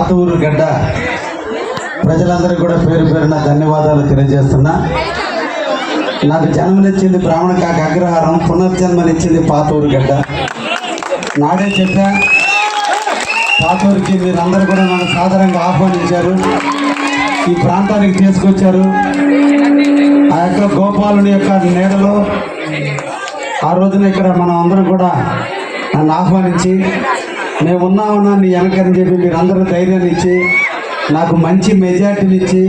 పాత ఊరు గడ్డ ప్రజలందరికీ కూడా పేరు పేరున ధన్యవాదాలు తెలియజేస్తున్నా. నాకు జన్మనిచ్చింది బ్రాహ్మణ కాక అగ్రహారం పునర్జన్మనిచ్చింది పాత ఊరు గడ్డ. నాడే చెప్పా పాత ఊరికి మీరందరూ కూడా నన్ను సాధారణంగా ఆహ్వానించారు. ఈ ప్రాంతానికి తీసుకొచ్చారు. ఆ యొక్క గోపాలుని యొక్క నీడలో ఆ రోజున ఇక్కడ మనం అందరం కూడా నన్ను ఆహ్వానించి మేము ఉన్నామన్నా నీ వెనకని చెప్పి మీరు అందరూ ధైర్యాన్ని ఇచ్చి నాకు మంచి మెజార్టీని ఇచ్చి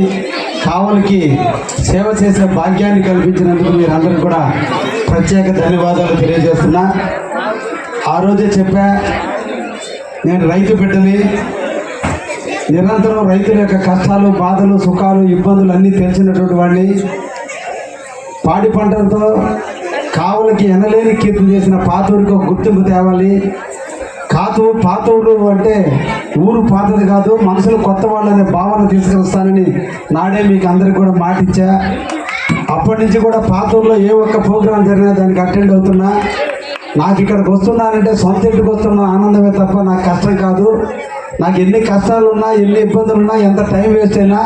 కావలికి సేవ చేసే భాగ్యాన్ని కల్పించినందుకు మీరందరూ కూడా ప్రత్యేక ధన్యవాదాలు తెలియజేస్తున్నా. ఆ రోజే చెప్పా నేను రైతు బిడ్డని నిరంతరం రైతుల యొక్క కష్టాలు బాధలు సుఖాలు ఇబ్బందులు అన్నీ తెలిసినటువంటి వాడిని. పాడి పంటలతో కావులకి ఎనలేని కీర్తి చేసిన పాతూరికి ఒక గుర్తింపు తేవాలి. పాత పాతూరు అంటే ఊరు పాతది కాదు మనుషులు కొత్త అనే భావన తీసుకొస్తానని నాడే మీకు అందరికి కూడా మాటిచ్చా అప్పటి నుంచి కూడా పాతూరులో ఏ ఒక్క ప్రోగ్రాం జరిగినా దానికి అటెండ్ అవుతున్నా. నాకు ఇక్కడికి వస్తున్నానంటే సొంత ఇంటికి వస్తున్న ఆనందమే తప్ప నాకు కష్టం కాదు. నాకు ఎన్ని కష్టాలు ఉన్నా ఎన్ని ఇబ్బందులు ఉన్నా ఎంత టైం వేస్ట్ అయినా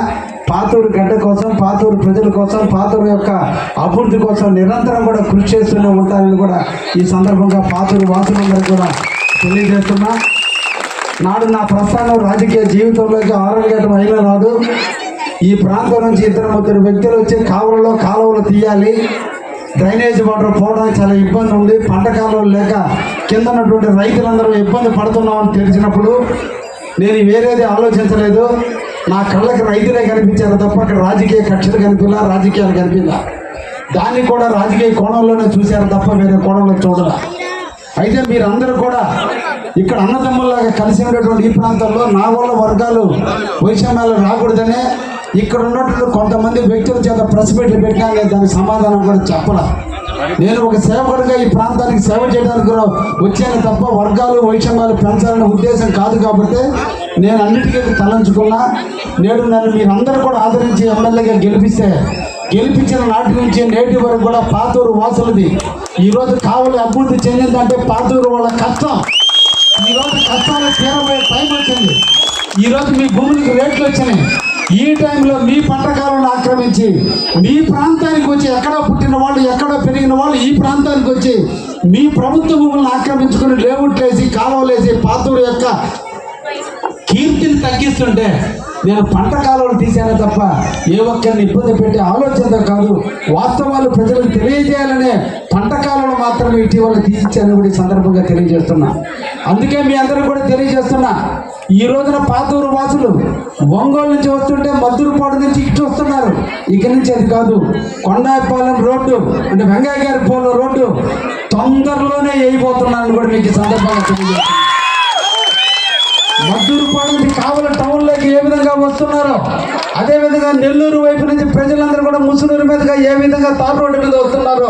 పాతూరు గడ్డ కోసం పాతూరు ప్రజల కోసం పాతూరు యొక్క అభివృద్ధి కోసం నిరంతరం కూడా కృషి చేస్తూనే ఉంటానని కూడా ఈ సందర్భంగా పాతూరు వాసులందరూ కూడా తెలియజేస్తున్నా. నాడు నా ప్రస్థానం రాజకీయ జీవితంలోకి ఆరోగ్యం అయినా రాదు. ఈ ప్రాంతం నుంచి ఇద్దరు ముగ్గురు వ్యక్తులు వచ్చి కావులలో కాలువలు తీయాలి. డ్రైనేజ్ వాటర్ పోవడానికి చాలా ఇబ్బంది ఉంది. పంట కాలువలు లేక కింద ఉన్నటువంటి రైతులందరూ ఇబ్బంది పడుతున్నామని తెలిసినప్పుడు నేను వేరేది ఆలోచించలేదు. నా కళ్ళకి రైతులే కనిపించారు తప్ప అక్కడ రాజకీయ కక్షలు కనిపించలా రాజకీయాలు కనిపించలా. దాన్ని కూడా రాజకీయ కోణంలోనే చూశారు తప్ప వేరే కోణంలో చూడలా. అయితే మీరందరూ కూడా ఇక్కడ అన్నదమ్ముల్లాగా కలిసి ఉండేటువంటి ఈ ప్రాంతంలో నా వల్ల వర్గాలు వైషమ్యాలు రాకూడదనే ఇక్కడ ఉన్నటువంటి కొంతమంది వ్యక్తుల చేత ప్రెస్ మీట్లు పెట్టినా నేను దానికి సమాధానం కూడా చెప్పలా. నేను ఒక సేవకుడిగా ఈ ప్రాంతానికి సేవ చేయడానికి కూడా వచ్చాను తప్ప వర్గాలు వైషమ్యాలు పెంచాలనే ఉద్దేశం కాదు కాబట్టి నేను అన్నిటికీ తలంచుకున్నా. నేడు నన్ను మీరందరూ కూడా ఆదరించి ఎమ్మెల్యేగా గెలిపిస్తే గెలిపించిన నాటి నుంచి నేటి వరకు కూడా పాతూరు వాసులది. ఈరోజు కావలి అభివృద్ధి చెందిందంటే పాతూరు వాళ్ళ కష్టం. ఈరోజు కష్టాలు తీరబోయే టైం వచ్చింది. ఈరోజు మీ భూములకు రేట్లు వచ్చినాయి. ఈ టైంలో మీ పంటకాలను ఆక్రమించి మీ ప్రాంతానికి వచ్చి ఎక్కడో పుట్టిన వాళ్ళు ఎక్కడో పెరిగిన వాళ్ళు ఈ ప్రాంతానికి వచ్చి మీ ప్రభుత్వ భూములను ఆక్రమించుకుని లేవుట్లేసి కాలువలేసి పాతూరు యొక్క కీర్తిని తగ్గిస్తుంటే నేను పంట కాలువలు తీశాను తప్ప ఏ ఒక్కరిని ఇబ్బంది పెట్టే ఆలోచన కాదు వాస్తవాలు ప్రజలకు తెలియజేయాలనే పంట కాలువలు మాత్రమే ఇటీవల తీసిచ్చాను కూడా సందర్భంగా తెలియజేస్తున్నా. అందుకే మీ అందరూ కూడా తెలియజేస్తున్నా. ఈ రోజున పాతూరు వాసులు ఒంగోలు నుంచి వస్తుంటే మద్దూరుపాడు నుంచి ఇటు వస్తున్నారు. ఇక్కడి నుంచి అది కాదు కొండాయపాలెం రోడ్డు అంటే వెంగయ్య గారి పోలం రోడ్డు తొందరలోనే వేయబోతున్నాను కూడా మీకు సందర్భంగా తెలియజేస్తున్నాను మద్దూరుపాడు నుంచి కావల టౌన్లోకి ఏ విధంగా వస్తున్నారో అదే విధంగా నెల్లూరు వైపు నుంచి ప్రజలందరూ కూడా ముసునూరు మీదుగా ఏ విధంగా తార్ రోడ్డు మీద వస్తున్నారో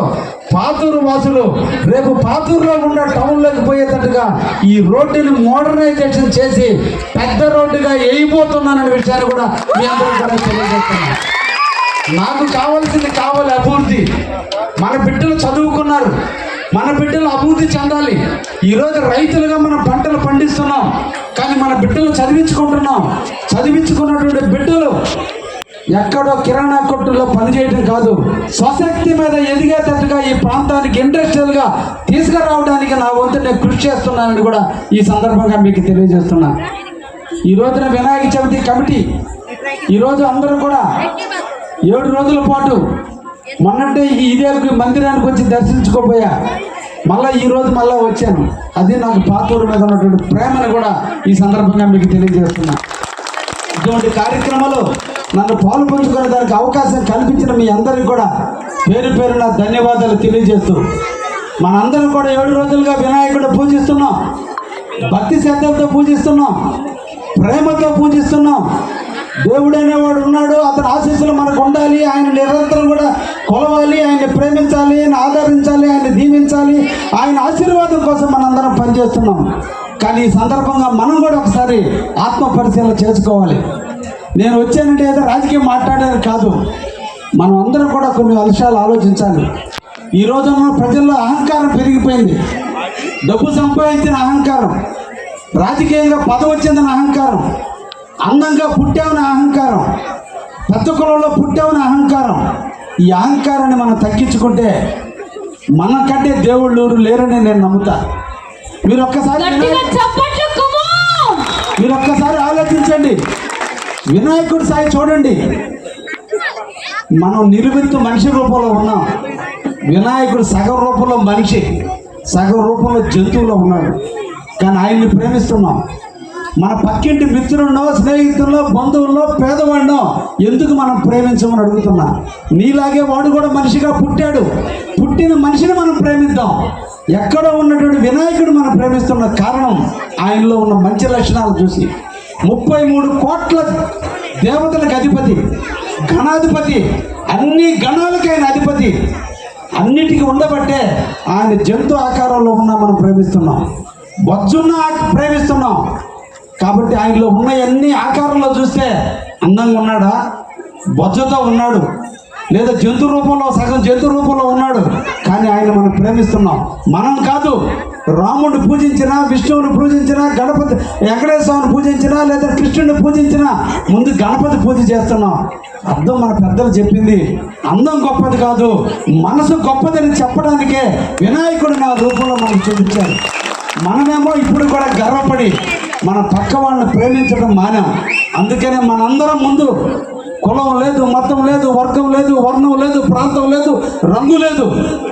పాతూరు వాసులు రేపు పాతూరులో ఉన్న టౌన్లోకి పోయేటట్టుగా ఈ రోడ్డుని మోడర్నైజేషన్ చేసి పెద్ద రోడ్డుగా వేయబోతున్నాననే విషయాన్ని కూడా మీ అందరూ కూడా తెలియజేస్తున్నాను నాకు కావాల్సింది కావాలి అభివృద్ధి. మన బిడ్డలు చదువుకున్నారు మన బిడ్డలు అభివృద్ధి చెందాలి ఈరోజు రైతులుగా మనం పంటలు పండిస్తున్నాం కానీ మన బిడ్డలు చదివించుకుంటున్నాం. చదివించుకున్నటువంటి బిడ్డలు ఎక్కడో కిరాణా కొట్టులో పనిచేయడం కాదు. స్వశక్తి మీద ఎదిగేటట్టుగా ఈ ప్రాంతానికి ఇండస్ట్రియల్గా తీసుకురావడానికి నా వంతు నేను కృషి చేస్తున్నానని కూడా ఈ సందర్భంగా మీకు తెలియజేస్తున్నా. ఈ రోజున వినాయక చవితి కమిటీ ఈరోజు అందరూ కూడా ఏడు రోజుల పాటు మొన్నంటే ఈ ఇదే మందిరానికి వచ్చి దర్శించుకోబోయా. మళ్ళీ ఈరోజు మళ్ళీ వచ్చాను. అది నాకు పాతూరు మీద ఉన్నటువంటి ప్రేమను కూడా ఈ సందర్భంగా మీకు తెలియజేస్తున్నా. ఇటువంటి కార్యక్రమాలు నన్ను పాలు పంచుకునే దానికి అవకాశం కల్పించిన మీ అందరికీ కూడా పేరు పేరున ధన్యవాదాలు తెలియజేస్తూ మనందరం కూడా ఏడు రోజులుగా వినాయకుడు పూజిస్తున్నాం. భక్తి శ్రద్ధలతో పూజిస్తున్నాం. ప్రేమతో పూజిస్తున్నాం. దేవుడు అనేవాడు ఉన్నాడు అతని ఆశీస్సులు మనకు ఉండాలి ఆయన నిరంతరం కూడా కొలవాలి ఆయన్ని ప్రేమించాలి ఆయన ఆదరించాలి ఆయన దీవించాలి ఆయన ఆశీర్వాదం కోసం మనందరం పనిచేస్తున్నాం. కానీ ఈ సందర్భంగా మనం కూడా ఒకసారి ఆత్మ పరిశీలన చేసుకోవాలి. నేను వచ్చానంటే ఏదో రాజకీయం మాట్లాడేది కాదు. మనం అందరం కూడా కొన్ని అంశాలు ఆలోచించాలి. ఈ రోజున ప్రజల్లో అహంకారం పెరిగిపోయింది. డబ్బు సంపాదించిన అహంకారం రాజకీయంగా పదవి వచ్చిందని అహంకారం అందంగా పుట్టామని అహంకారం. పెద్ద కులంలో పుట్టామని అహంకారం. ఈ అహంకారాన్ని మనం తగ్గించుకుంటే మనకంటే దేవుళ్ళు లేరని నేను నమ్ముతా. మీరు ఒక్కసారి మీరు ఒక్కసారి ఆలోచించండి. వినాయకుడి సాయి చూడండి. మనం నిలువెత్తు మనిషి రూపంలో ఉన్నాం. వినాయకుడు సగం రూపంలో మనిషి సగం రూపంలో జంతువులో ఉన్నాడు. కానీ ఆయన్ని ప్రేమిస్తున్నాం. మన పక్కింటి మిత్రుల్లో స్నేహితుల్లో బంధువుల్లో పేదవాడినో ఎందుకు మనం ప్రేమించమని అడుగుతున్నా? నీలాగే వాడు కూడా మనిషిగా పుట్టాడు. పుట్టిన మనిషిని మనం ప్రేమిద్దాం. ఎక్కడో ఉన్నటువంటి వినాయకుడు మనం ప్రేమిస్తున్న కారణం ఆయనలో ఉన్న మంచి లక్షణాలు చూసి. ముప్పై మూడు కోట్ల దేవతలకు అధిపతి గణాధిపతి అన్ని గణాలకి ఆయన అధిపతి. అన్నిటికీ ఉండబట్టే ఆయన జంతు ఆకారంలో ఉన్న మనం ప్రేమిస్తున్నాం. వజ్జున్న ప్రేమిస్తున్నాం. కాబట్టి ఆయనలో ఉన్న ఆకారంలో చూస్తే అందంగా ఉన్నాడా? బొజ్జతో ఉన్నాడు. లేదా జంతు రూపంలో సగం జంతు రూపంలో ఉన్నాడు. కానీ ఆయన మనం ప్రేమిస్తున్నాం. మనం కాదు రాముడిని పూజించినా విష్ణువుని పూజించినా గణపతి వెంకటేశ్వరుని పూజించినా లేదా కృష్ణుడిని పూజించినా ముందు గణపతి పూజ చేస్తున్నాం. అర్థం మన పెద్దలు చెప్పింది. అందం గొప్పది కాదు మనసు గొప్పదని చెప్పడానికే వినాయకుడు నా రూపంలో మనకు చూపించారు. మనమేమో ఇప్పుడు కూడా గర్వపడి మన పక్క వాళ్ళని ప్రేమించడం మానాం. అందుకనే మనందరం ముందు కులం లేదు మతం లేదు వర్గం లేదు వర్ణం లేదు ప్రాంతం లేదు రంగు లేదు.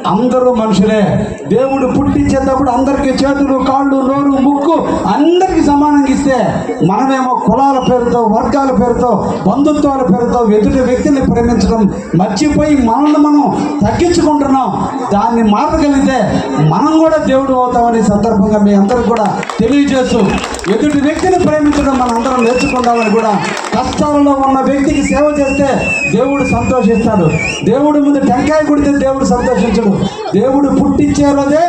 అందరూ మనుషులే. దేవుడు పుట్టించేటప్పుడు అందరికీ చేతులు కాళ్ళు నోరు ముక్కు అందరికీ సమానంగా ఇస్తే మనమేమో కులాల పేరుతో వర్గాల పేరుతో బంధుత్వాల పేరుతో ఎదుటి వ్యక్తిని ప్రేమించడం మర్చిపోయి మనల్ని మనం తగ్గించుకుంటున్నాం. దాన్ని మార్చగలిగితే మనం కూడా దేవుడు అవుతామని సందర్భంగా మీ అందరికి కూడా తెలియజేస్తూ ఎదుటి వ్యక్తిని ప్రేమించడం మన అందరం నేర్చుకుందామని కూడా కష్టాలలో ఉన్న వ్యక్తికి సేవ చేస్తే దేవుడు సంతోషిస్తాడు. దేవుడి ముందు టెంకాయ కుడితే దేవుడు సంతోషించడు. దేవుడు పుట్టించే రోజే